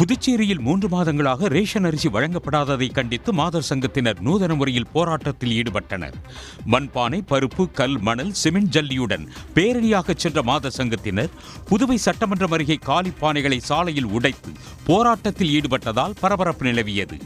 புதுச்சேரியில் மூன்று மாதங்களாக ரேஷன் அரிசி வழங்கப்படாததை கண்டித்து மாதர் சங்கத்தினர் நூதன முறையில் போராட்டத்தில் ஈடுபட்டனர். மண்பானை பருப்பு கல் மணல் சிமெண்ட் ஜல்லியுடன் பேரணியாக சென்ற மாதர் சங்கத்தினர் புதுவை சட்டமன்றம் அருகே காலி பானைகளை சாலையில் உடைத்து போராட்டத்தில் ஈடுபட்டதால் பரபரப்பு நிலவியது.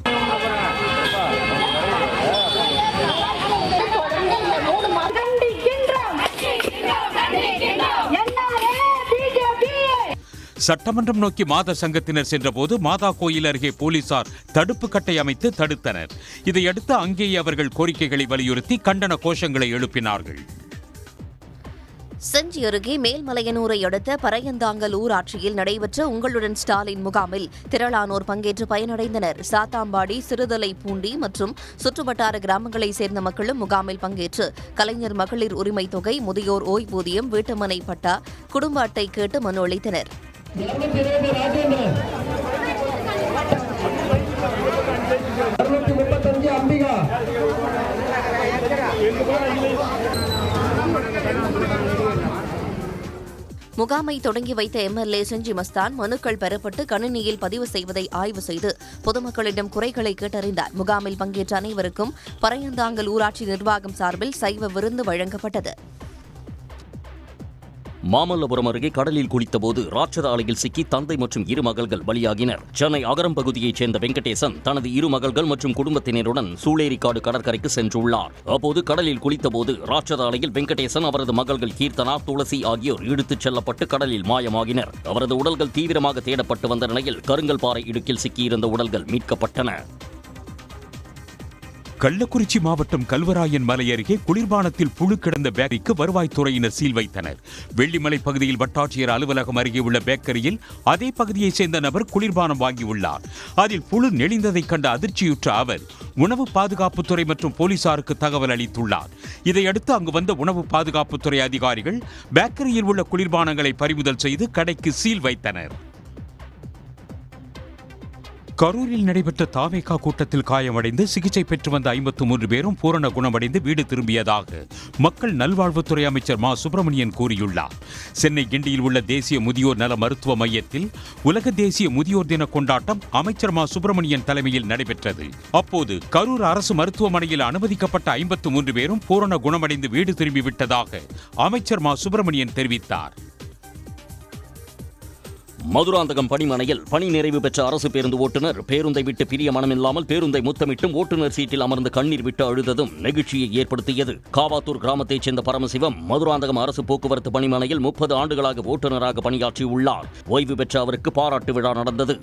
சட்டமன்றம் நோக்கி மாதர் சங்கத்தினர் சென்றபோது மாதா கோயில் அருகே போலீசார் தடுப்பு கட்டை அமைத்து தடுத்தனர். இதையடுத்து அங்கேயே அவர்கள் கோரிக்கைகளை வலியுறுத்தி கண்டன கோஷங்களை எழுப்பினார்கள். செஞ்சி அருகே மேல்மலையனூரை அடுத்த பரையந்தாங்கல் ஊராட்சியில் நடைபெற்ற உங்களுடன் ஸ்டாலின் முகாமில் திரளானோர் பங்கேற்று பயனடைந்தனர். சாத்தாம்பாடி சிறுதலை பூண்டி மற்றும் சுற்றுவட்டார கிராமங்களைச் சேர்ந்த மக்களும் முகாமில் பங்கேற்று கலைஞர் மகளிர் உரிமைத் தொகை முதியோர் ஓய்வூதியம் வீட்டுமனை பட்டா குடும்ப அட்டை கேட்டு மனு அளித்தனர். முப்பத்தஞ்சு அம்பிகா. முகாமை தொடங்கி வைத்த எம்எல்ஏ செஞ்சி மஸ்தான் மனுக்கள் பெறப்பட்டு கணினியில் பதிவு செய்வதை ஆய்வு செய்து பொதுமக்களிடம் குறைகளை கேட்டறிந்தார். முகாமில் பங்கேற்ற அனைவருக்கும் பரையந்தாங்கல் ஊராட்சி நிர்வாகம் சார்பில் சைவ விருந்து வழங்கப்பட்டது. மாமல்லபுரம் அருகே கடலில் குளித்தபோது ராட்சத அலையில் சிக்கி தந்தை மற்றும் இரு மகள்கள் பலியாகினர். சென்னை அகரம் பகுதியைச் சேர்ந்த வெங்கடேசன் தனது இரு மகள்கள் மற்றும் குடும்பத்தினருடன் சூளேரிக்காடு கடற்கரைக்கு சென்றுள்ளார். அப்போது கடலில் குளித்தபோது ராட்சத அலையில் வெங்கடேசன் அவரது மகள்கள் கீர்த்தனா துளசி ஆகியோர் இழுத்துச் செல்லப்பட்டு கடலில் மாயமாகினர். அவரது உடல்கள் தீவிரமாக தேடப்பட்டு வந்த நிலையில் கருங்கல் பாறை இடுக்கில் சிக்கியிருந்த உடல்கள் மீட்கப்பட்டன. கள்ளக்குறிச்சி மாவட்டம் கல்வராயன் மலை அருகே குளிர்பானத்தில் புழு கிடந்த பேக்கரிக்கு வருவாய்த்துறையினர் சீல் வைத்தனர். வெள்ளிமலை பகுதியில் வட்டாட்சியர் அலுவலகம் அருகே உள்ள பேக்கரியில் அதே பகுதியைச் சேர்ந்த நபர் குளிர்பானம் வாங்கியுள்ளார். அதில் புழு நெளிந்ததைக் கண்ட அதிர்ச்சியுற்ற அவர் உணவு பாதுகாப்புத்துறை மற்றும் போலீசாருக்கு தகவல் அளித்துள்ளார். இதையடுத்து அங்கு வந்த உணவு பாதுகாப்புத்துறை அதிகாரிகள் பேக்கரியில் உள்ள குளிர்பானங்களை பறிமுதல் செய்து கடைக்கு சீல் வைத்தனர். கரூரில் நடைபெற்ற தாவேகா கூட்டத்தில் காயமடைந்து சிகிச்சை பெற்று வந்த ஐம்பத்து மூன்று பேரும் பூரண குணமடைந்து வீடு திரும்பியதாக மக்கள் நல்வாழ்வுத்துறை அமைச்சர் மா. சுப்பிரமணியன் கூறியுள்ளார். சென்னை கிண்டியில் உள்ள தேசிய முதியோர் நல மருத்துவ மையத்தில் உலக தேசிய முதியோர் தின கொண்டாட்டம் அமைச்சர் மா. சுப்பிரமணியன் தலைமையில் நடைபெற்றது. அப்போது கரூர் அரசு மருத்துவமனையில் அனுமதிக்கப்பட்ட ஐம்பத்து மூன்று பேரும் பூரண குணமடைந்து வீடு திரும்பிவிட்டதாக அமைச்சர் மா. சுப்பிரமணியன் தெரிவித்தார். மதுராந்தகம் பணிமனையில் பணி நிறைவு பெற்ற அரசு பேருந்து ஓட்டுநர். பேருந்தை விட்டு பிரிய மனமில்லாமல் பேருந்தை முத்தமிட்டும் ஓட்டுநர் சீட்டில் அமர்ந்து கண்ணீர் விட்டு அழுததும் நெகிழ்ச்சியை ஏற்படுத்தியது. காவாத்தூர் கிராமத்தைச் சேர்ந்த பரமசிவம் மதுராந்தகம் அரசு போக்குவரத்து பணிமனையில் முப்பது ஆண்டுகளாக ஓட்டுநராக பணியாற்றியுள்ளார். ஓய்வு பெற்ற அவருக்கு பாராட்டு விழா நடந்தது.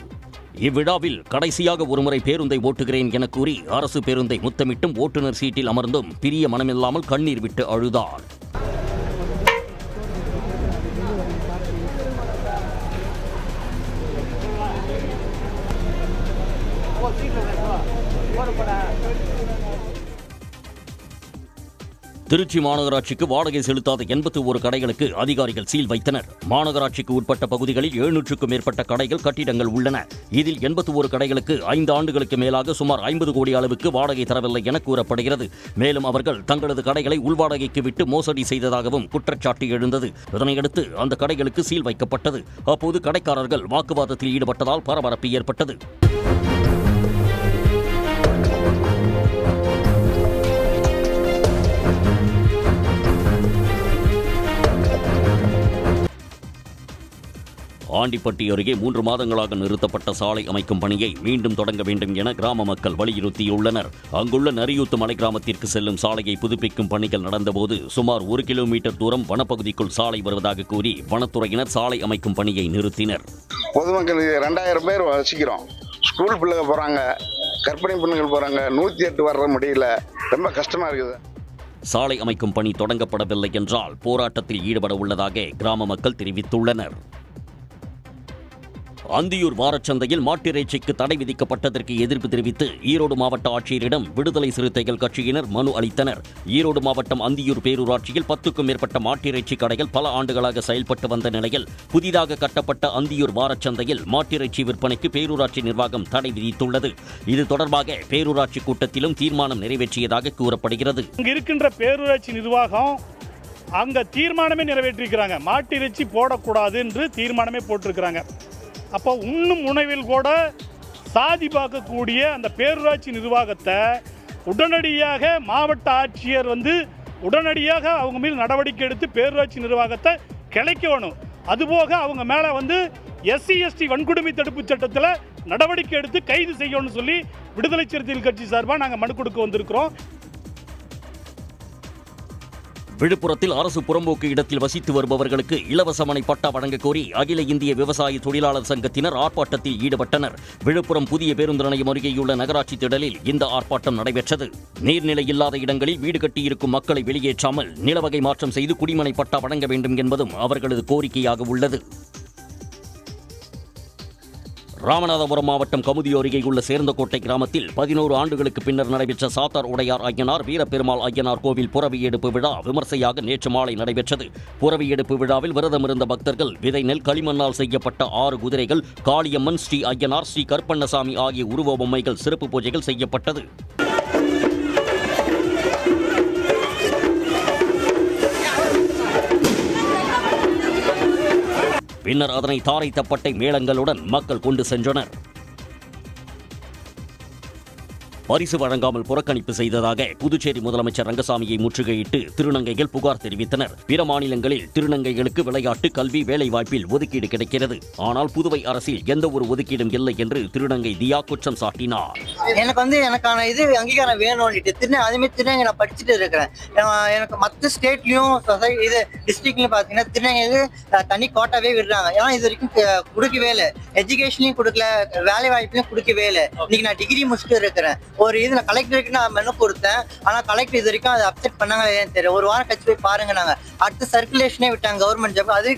இவ்விழாவில் கடைசியாக ஒருமுறை பேருந்தை ஓட்டுகிறேன் என கூறி அரசு பேருந்தை முத்தமிட்டும் ஓட்டுநர் சீட்டில் அமர்ந்தும் பிரிய மனமில்லாமல் கண்ணீர் விட்டு அழுதார். திருச்சி மாநகராட்சிக்கு வாடகை செலுத்தாத எண்பத்தி ஒரு கடைகளுக்கு அதிகாரிகள் சீல் வைத்தனர். மாநகராட்சிக்கு உட்பட்ட பகுதிகளில் எழுநூற்றுக்கும் மேற்பட்ட கடைகள் கட்டிடங்கள் உள்ளன. இதில் எண்பத்தி ஒரு கடைகளுக்கு ஐந்து ஆண்டுகளுக்கு மேலாக சுமார் ஐம்பது கோடி அளவுக்கு வாடகை தரவில்லை என கூறப்படுகிறது. மேலும் அவர்கள் தங்களது கடைகளை உள்வாடகைக்கு விட்டு மோசடி செய்ததாகவும் குற்றச்சாட்டு எழுந்தது. இதனையடுத்து அந்த கடைகளுக்கு சீல் வைக்கப்பட்டது. அப்போது கடைக்காரர்கள் வாக்குவாதத்தில் ஈடுபட்டதால் பரபரப்பு ஏற்பட்டது. ஆண்டிப்பட்டி அருகே மூன்று மாதங்களாக நிறுத்தப்பட்ட சாலை அமைக்கும் பணியை மீண்டும் தொடங்க வேண்டும் என கிராம மக்கள் வலியுறுத்தியுள்ளனர். அங்குள்ள நரியூத்து மலை கிராமத்திற்கு செல்லும் சாலையை புதுப்பிக்கும் பணிகள் நடந்தபோது சுமார் ஒரு கிலோமீட்டர் தூரம் வனப்பகுதிக்குள் சாலை வருவதாக கூறி வனத்துறையினர் சாலை அமைக்கும் பணியை நிறுத்தினர். பொதுமக்கள் ரெண்டாயிரம் பேர் வசிக்கிறோம். ஸ்கூல் பிள்ளைங்க போகிறாங்க கர்ப்பிணி பெண்கள் போகிறாங்க நூற்றி எட்டு வர முடியல. ரொம்ப கஷ்டமாக இருக்குது. சாலை அமைக்கும் பணி தொடங்கப்படவில்லை என்றால் போராட்டத்தில் ஈடுபட உள்ளதாக கிராம மக்கள் தெரிவித்துள்ளனர். அந்தியூர் வாரச்சந்தையில் மாட்டிறைச்சிக்கு தடை விதிக்கப்பட்டதற்கு எதிர்ப்பு தெரிவித்து ஈரோடு மாவட்ட ஆட்சியரிடம் விடுதலை சிறுத்தைகள் கட்சியினர் மனு அளித்தனர். ஈரோடு மாவட்டம் அந்தியூர் பேரூராட்சியில் பத்துக்கும் மேற்பட்ட மாட்டிறைச்சி கடைகள் பல ஆண்டுகளாக செயல்பட்டு வந்த நிலையில் புதிதாக கட்டப்பட்ட அந்தியூர் வாரச்சந்தையில் மாட்டிறைச்சி விற்பனைக்கு பேரூராட்சி நிர்வாகம் தடை விதித்துள்ளது. இது தொடர்பாக பேரூராட்சி கூட்டத்திலும் தீர்மானம் நிறைவேற்றியதாக கூறப்படுகிறது. இருக்கின்ற பேரூராட்சி நிர்வாகம் அங்க தீர்மானமே நிறைவேற்றிருக்கிறாங்க. மாட்டிறைச்சி போடக்கூடாது என்று தீர்மானமே போட்டிருக்கிறாங்க. அப்போ உண்ணும் உணவில் கூட சாதி பார்க்கக்கூடிய அந்த பேரூராட்சி நிர்வாகத்தை உடனடியாக மாவட்ட ஆட்சியர் வந்து உடனடியாக அவங்க மீது நடவடிக்கை எடுத்து பேரூராட்சி நிர்வாகத்தை கிளைக்கணும் அதுபோக அவங்க மேலே வந்து எஸ்சி எஸ்டி வன்கொடுமை தடுப்பு சட்டத்தில் நடவடிக்கை எடுத்து கைது செய்யணும்னு சொல்லி விடுதலை சிறுத்தைகள் கட்சி சார்பாக நாங்கள் மனு கொடுக்க வந்திருக்கிறோம். விழுப்புரத்தில் அரசு புறம்போக்கு இடத்தில் வசித்து வருபவர்களுக்கு இலவச மனை பட்டா வழங்க கோரி அகில இந்திய விவசாய தொழிலாளர் சங்கத்தினர் ஆர்ப்பாட்டத்தில் ஈடுபட்டனர். விழுப்புரம் புதிய பேருந்து நிலையம் அருகேயுள்ள நகராட்சி திடலில் இந்த ஆர்ப்பாட்டம் நடைபெற்றது. நீர்நிலை இல்லாத இடங்களில் வீடு கட்டியிருக்கும் மக்களை வெளியேற்றாமல் நிலவகை மாற்றம் செய்து குடிமனை பட்டா வழங்க வேண்டும் என்பதும் அவர்களது கோரிக்கையாக உள்ளது. ராமநாதபுரம் மாவட்டம் கமுதி அருகே உள்ள சேர்ந்தகோட்டை கிராமத்தில் பதினோரு ஆண்டுகளுக்கு பின்னர் நடைபெற்ற சாத்தார் உடையார் ஐயனார் வீரப்பெருமாள் ஐயனார் கோவில் புறவி எடுப்பு விழா விமர்சையாக நேற்று மாலை நடைபெற்றது. புறவி எடுப்பு விழாவில் விரதமிருந்த பக்தர்கள் விதை நெல் களிமண்ணால் செய்யப்பட்ட ஆறு குதிரைகள் காளியம்மன் ஸ்ரீ ஐயனார் ஸ்ரீ கருப்பண்ணசாமி ஆகிய உருவ பொம்மைகள் சிறப்பு பூஜைகள் செய்யப்பட்டது. பின்னர் அதனை தாரை தப்பட்டை மேளங்களுடன் மக்கள் கொண்டு சென்றனர். பரிசு வழங்காமல் புறக்கணிப்பு செய்ததாக புதுச்சேரி முதலமைச்சர் ரங்கசாமியை முற்றுகையிட்டு திருநங்கைகள் புகார் தெரிவித்தனர். பிற மாநிலங்களில் திருநங்கைகளுக்கு விளையாட்டு கல்வி வேலைவாய்ப்பில் ஒதுக்கீடு கிடைக்கிறது. ஆனால் புதுவை அரசில் எந்த ஒரு ஒதுக்கீடும் இல்லை என்று திருநங்கை தியா குற்றம் சாட்டினார். எனக்கு வந்து எனக்கான இது அங்கீகாரம் வேணும்னுட்டு திருநெ அதேமாதிரி திருநங்கை நான் படிச்சுட்டு இருக்கிறேன். எனக்கு மற்ற ஸ்டேட்லையும் இது டிஸ்ட்ரிக்ட்லையும் பார்த்தீங்கன்னா திருநங்கைக்கு தனி கோட்டாவே விடுறாங்க. ஏன்னா இது வரைக்கும் கொடுக்கவே இல்லை. எஜுகேஷன்லையும் கொடுக்கல வேலை வாய்ப்புலையும் கொடுக்கவே இல்லை. இன்னைக்கு நான் டிகிரி முடிச்சுட்டு இருக்கிறேன். ஒரு இது நான் கலெக்டருக்கு நான் மெனு கொடுத்தேன். ஆனால் கலெக்டர் இது வரைக்கும் அதை அப்செட் பண்ணாங்களே ஏன்னு தெரியும் ஒரு வாரம் கழிச்சு போய் பாருங்க நாங்கள் அடுத்த சர்க்குலேஷனே விட்டாங்க. கவர்மெண்ட் ஜாப் அது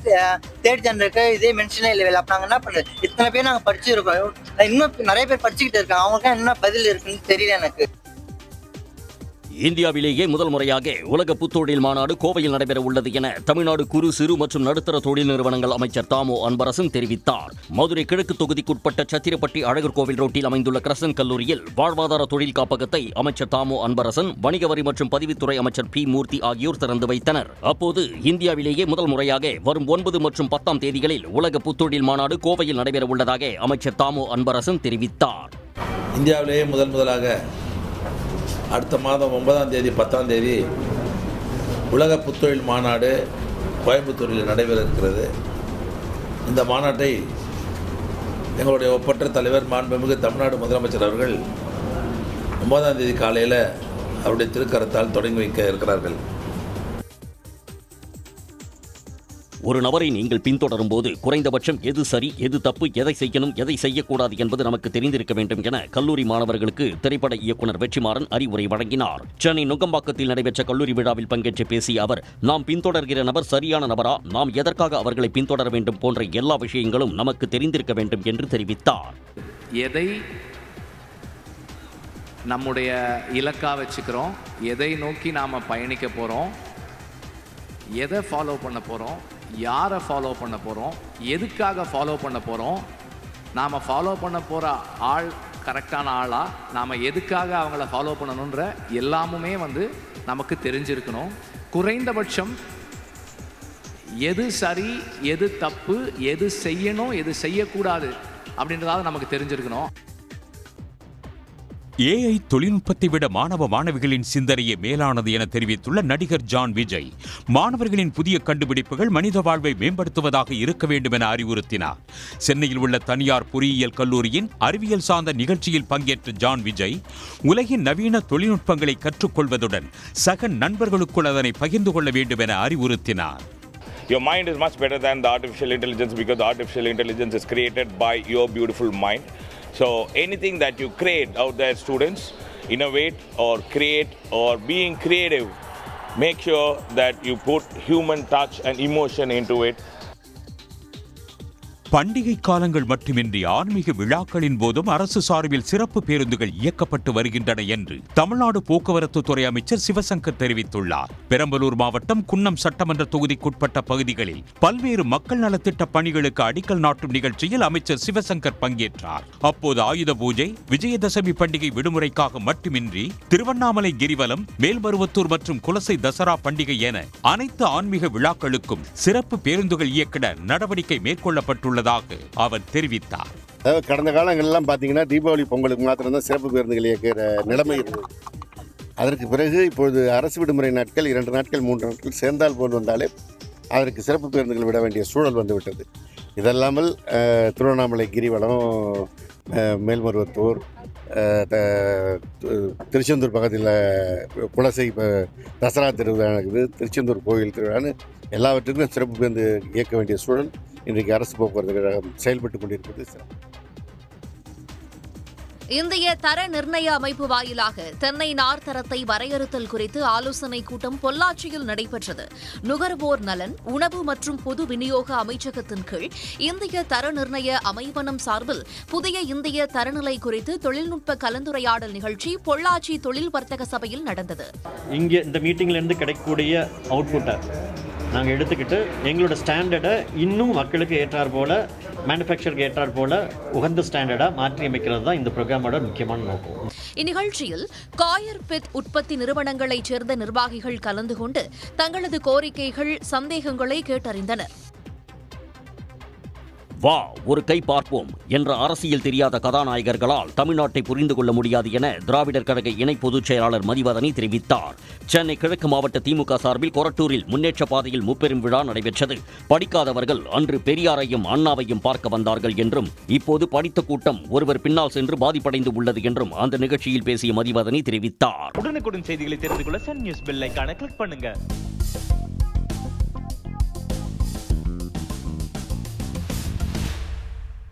தேர்ட் ஜென்ருக்கு இதே மென்ஷனே இல்லை அப்போ நாங்கள் என்ன பண்ணுறது இத்தனை பேர் நாங்கள் படிச்சிருக்கோம். இன்னும் நிறைய பேர் படிச்சுக்கிட்டு இருக்காங்க. அவங்களுக்கு என்ன பதில் இருக்குன்னு தெரியல எனக்கு. இந்தியாவிலேயே முதல் முறையாக உலக புத்தொழில் மாநாடு கோவையில் நடைபெற உள்ளது என தமிழ்நாடு குறு சிறு மற்றும் நடுத்தர தொழில் நிறுவனங்கள் அமைச்சர் தாமோ அன்பரசன் தெரிவித்தார். மதுரை கிழக்கு தொகுதிக்குட்பட்ட சத்திரப்பட்டி அழகர் கோவில் ரோட்டில் அமைந்துள்ள கிரசன் கல்லூரியில் வாழ்வாதார தொழில் காப்பகத்தை அமைச்சர் தாமோ அன்பரசன் வணிக வரி மற்றும் பதிவுத்துறை அமைச்சர் பி. மூர்த்தி ஆகியோர் திறந்து வைத்தனர். அப்போது இந்தியாவிலேயே முதல் முறையாக வரும் ஒன்பது மற்றும் பத்தாம் தேதிகளில் உலக புத்தொழில் மாநாடு கோவையில் நடைபெற உள்ளதாக அமைச்சர் தாமோ அன்பரசன் தெரிவித்தார். இந்தியாவிலேயே முதல் முதலாக அடுத்த மாதம் ஒன்பதாம் தேதி பத்தாம் தேதி உலக புத்தொழில் மாநாடு கோயம்புத்தூரில் நடைபெற இருக்கிறது இந்த மாநாட்டை எங்களுடைய ஒப்பற்ற தலைவர் மாண்புமிகு தமிழ்நாடு முதலமைச்சர் அவர்கள் ஒன்பதாம் தேதி காலையில் அவருடைய திருக்கரத்தால் தொடங்கி வைக்க இருக்கிறார்கள். ஒரு நபரை நீங்கள் பின்தொடரும் போது குறைந்தபட்சம் எது சரி எது தப்பு எதை செய்யணும் எதை செய்யக்கூடாது என்பது நமக்கு தெரிந்திருக்க வேண்டும் என கல்லூரி மாணவர்களுக்கு திரைப்பட இயக்குனர் வெற்றிமாறன் அறிவுரை வழங்கினார். சென்னை நுங்கம்பாக்கத்தில் நடைபெற்ற கல்லூரி விழாவில் பங்கேற்று பேசிய அவர் நாம் பின்தொடர்கிற நபர் சரியான நபரா? நாம் எதற்காக அவர்களை பின்தொடர வேண்டும்? போன்ற எல்லா விஷயங்களும் நமக்கு தெரிந்திருக்க வேண்டும் என்று தெரிவித்தார். எதை நம்முடைய இலக்கா வச்சுக்கிறோம் எதை நோக்கி நாம் பயணிக்க போகிறோம் எதை ஃபாலோ பண்ண போகிறோம் யாரை ஃபாலோ பண்ண போகிறோம் எதுக்காக ஃபாலோ பண்ண போகிறோம் நாம் ஃபாலோ பண்ண போகிற ஆள் கரெக்டான ஆளாக நாம் எதுக்காக அவங்கள ஃபாலோ பண்ணணுன்ற எல்லாமுமே வந்து நமக்கு தெரிஞ்சிருக்கணும். குறைந்தபட்சம் எது சரி எது தப்பு எது செய்யணும் எது செய்யக்கூடாது அப்படின்றதாவது நமக்கு தெரிஞ்சிருக்கணும். ஏஐ தொழில்நுட்பத்தை விட மாணவ மாணவிகளின் சிந்தனையே மேலானது என தெரிவித்துள்ள நடிகர் ஜான் விஜய் மாணவர்களின் புதிய கண்டுபிடிப்புகள் மனித வாழ்வை மேம்படுத்துவதாக இருக்க வேண்டும் என அறிவுறுத்தினார் சென்னையில் உள்ள தனியார் பொறியியல் கல்லூரியின் அறிவியல் சார்ந்த நிகழ்ச்சியில் பங்கேற்ற ஜான் விஜய் உலகின் நவீன தொழில்நுட்பங்களை கற்றுக்கொள்வதுடன் சக நண்பர்களுக்குள் அதனை பகிர்ந்து கொள்ள வேண்டும் என அறிவுறுத்தினார் Your mind is much better than the artificial intelligence because the artificial intelligence is created by your beautiful mind. So anything that you create out there, students, innovate or create or being creative, make sure that you put human touch and emotion into it. பண்டிகை காலங்கள் மட்டுமின்றி ஆன்மீக விழாக்களின் போதும் அரசு சார்பில் சிறப்பு பேருந்துகள் இயக்கப்பட்டு வருகின்றன என்று தமிழ்நாடு போக்குவரத்து துறை அமைச்சர் சிவசங்கர் தெரிவித்துள்ளார். பெரம்பலூர் மாவட்டம் குன்னம் சட்டமன்ற தொகுதிக்குட்பட்ட பகுதிகளில் பல்வேறு மக்கள் நலத்திட்ட பணிகளுக்கு அடிக்கல் நாட்டும் நிகழ்ச்சியில் அமைச்சர் சிவசங்கர் பங்கேற்றார். அப்போது ஆயுத பூஜை விஜயதசமி பண்டிகை விடுமுறைக்காக மட்டுமின்றி திருவண்ணாமலை கிரிவலம் மேல்மருவத்தூர் மற்றும் குலசை தசரா பண்டிகை என அனைத்து ஆன்மீக விழாக்களுக்கும் சிறப்பு பேருந்துகள் இயக்கிட நடவடிக்கை மேற்கொள்ளப்பட்டுள்ளது. இருப்பதாக அவர் தெரிவித்தார். அதாவது கடந்த காலங்கள்லாம் பார்த்தீங்கன்னா தீபாவளி பொங்கலுக்கு மாத்திரம் தான் சிறப்பு பேருந்துகள் இயக்கிற நிலைமை இருந்தது. அதற்கு பிறகு இப்பொழுது அரசு விடுமுறை நாட்கள் இரண்டு நாட்கள் மூன்று நாட்கள் சேர்ந்தால் போல் வந்தாலே அதற்கு சிறப்பு பேருந்துகள் விட வேண்டிய சூழல் வந்துவிட்டது. இதல்லாமல் திருவண்ணாமலை கிரிவலம் மேல்மருவத்தூர் த- திருச்செந்தூர் பக்கத்தில் குலசை இப்போ தசரா திருவிழா நடக்குது திருச்செந்தூர் கோயில் திருவிழான்னு எல்லாவற்றுக்கும் சிறப்பு பேருந்து இயக்க வேண்டிய சூழல் இன்றைக்கு அரசு போக்குவரத்து கழகம் செயல்பட்டு கொண்டிருப்பது சிறப்பு இந்திய தர நிர்ணய அமைப்பு வாயிலாக தென்னை நார் தரத்தை வரையறுத்தல் குறித்து ஆலோசனை கூட்டம் பொள்ளாச்சியில் நடைபெற்றது. நுகர்வோர் நலன் உணவு மற்றும் பொது விநியோக அமைச்சகத்தின் கீழ் இந்திய தர நிர்ணய அமைவனம் சார்பில் புதிய இந்திய தரநிலை குறித்து தொழில்நுட்ப கலந்துரையாடல் நிகழ்ச்சி பொள்ளாச்சி தொழில் வர்த்தக சபையில் நடந்தது. இங்கே இந்த மீட்டிங்லேருந்து கிடைக்கக்கூடிய அவுட்புட்டை நாங்கள் எடுத்துக்கிட்டு எங்களோட ஸ்டாண்டர்டை இன்னும் மக்களுக்கு ஏற்றார் போல மேனுஃபேக்சருக்கு ஏற்றார் போல உகந்த ஸ்டாண்டர்டாக மாற்றி அமைக்கிறது தான் இந்த ப்ரோக்ராமோட முக்கியமான நோக்கம். இந்நிகழ்ச்சியில் காயர் பித் உற்பத்தி நிறுவனங்களைச் சேர்ந்த நிர்வாகிகள் கலந்து கொண்டு தங்களது கோரிக்கைகள் சந்தேகங்களை கேட்டறிந்தனர். வா ஒரு கை பார்ப்போம் என்ற அரசியல் தெரியாத கதாநாயகர்களால் தமிழ்நாட்டை புரிந்து கொள்ள முடியாது என திராவிடர் கழக இணை பொதுச் செயலாளர் மதிவதனி தெரிவித்தார். சென்னை கிழக்கு மாவட்ட திமுக சார்பில் கொரட்டூரில் முன்னேற்ற பாதையில் முப்பெரும் விழா நடைபெற்றது. படிக்காதவர்கள் அன்று பெரியாரையும் அண்ணாவையும் பார்க்க வந்தார்கள் என்றும் இப்போது படித்த கூட்டம் ஒருவர் பின்னால் சென்று பாதிப்படைந்து உள்ளது என்றும் அந்த நிகழ்ச்சியில் பேசிய மதிவதனி தெரிவித்தார். உடனுக்குடன் செய்திகளை தெரிந்து கொள்ள சன் நியூஸ் பெல் ஐகானை கிளிக் பண்ணுங்க.